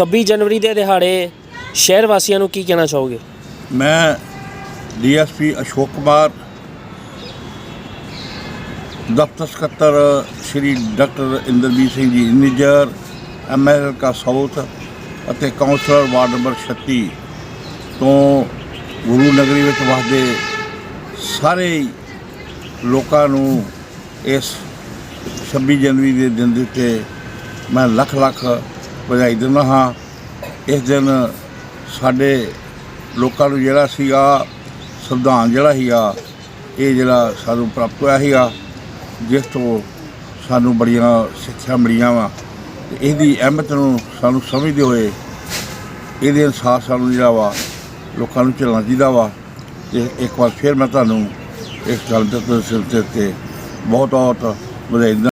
26 ਜਨਵਰੀ ਦੇ ਦਿਹਾੜੇ ਸ਼ਹਿਰ ਵਾਸੀਆਂ ਨੂੰ ਕੀ ਕਹਿਣਾ ਚਾਹੋਗੇ? ਮੈਂ ਡੀਐਸਪੀ ਅਸ਼ੋਕ ਕੁਮਾਰ, ਦਫ਼ਤਰ ਸਕੱਤਰ ਸ਼੍ਰੀ ਡਾਕਟਰ ਇੰਦਰਜੀਤ ਸਿੰਘ ਜੀ ਨਿਜਰ ਕਾ ਸਾਊਥ ਅਤੇ ਕਾਉਂਸਲਰ ਵਾਰਡ ਨੰਬਰ 36 ਤੋਂ ਗੁਰੂ ਨਗਰੀ ਵਿੱਚ ਵਸਦੇ ਸਾਰੇ ਲੋਕਾਂ ਨੂੰ ਇਸ 26 ਜਨਵਰੀ ਦੇ ਦਿਨ ਦੇ ਉੱਤੇ ਮੈਂ ਲੱਖ ਲੱਖ ਵਧਾਈ ਦਿੰਦਾ ਹਾਂ। ਇਸ ਦਿਨ ਸਾਡੇ ਲੋਕਾਂ ਨੂੰ ਜਿਹੜਾ ਸੀਗਾ, ਸੰਵਿਧਾਨ ਜਿਹੜਾ ਸੀਗਾ, ਇਹ ਜਿਹੜਾ ਸਾਨੂੰ ਪ੍ਰਾਪਤ ਹੋਇਆ ਸੀਗਾ, ਜਿਸ ਤੋਂ ਸਾਨੂੰ ਬੜੀਆਂ ਸਿੱਖਿਆ ਮਿਲੀਆਂ ਵਾ। ਇਹਦੀ ਅਹਿਮਤ ਨੂੰ ਸਾਨੂੰ ਸਮਝਦੇ ਹੋਏ ਇਹਦੇ ਅਨੁਸਾਰ ਸਾਨੂੰ ਜਿਹੜਾ ਵਾ, ਲੋਕਾਂ ਨੂੰ ਚੱਲਣਾ ਚਾਹੀਦਾ ਵਾ। ਤੇ ਇੱਕ ਵਾਰ ਫਿਰ ਮੈਂ ਤੁਹਾਨੂੰ ਇਸ ਗੱਲ ਦੇ ਸਿਰ ਤੇ ਬਹੁਤ ਬਹੁਤ ਵਧਾਈ ਦਿੰਦਾ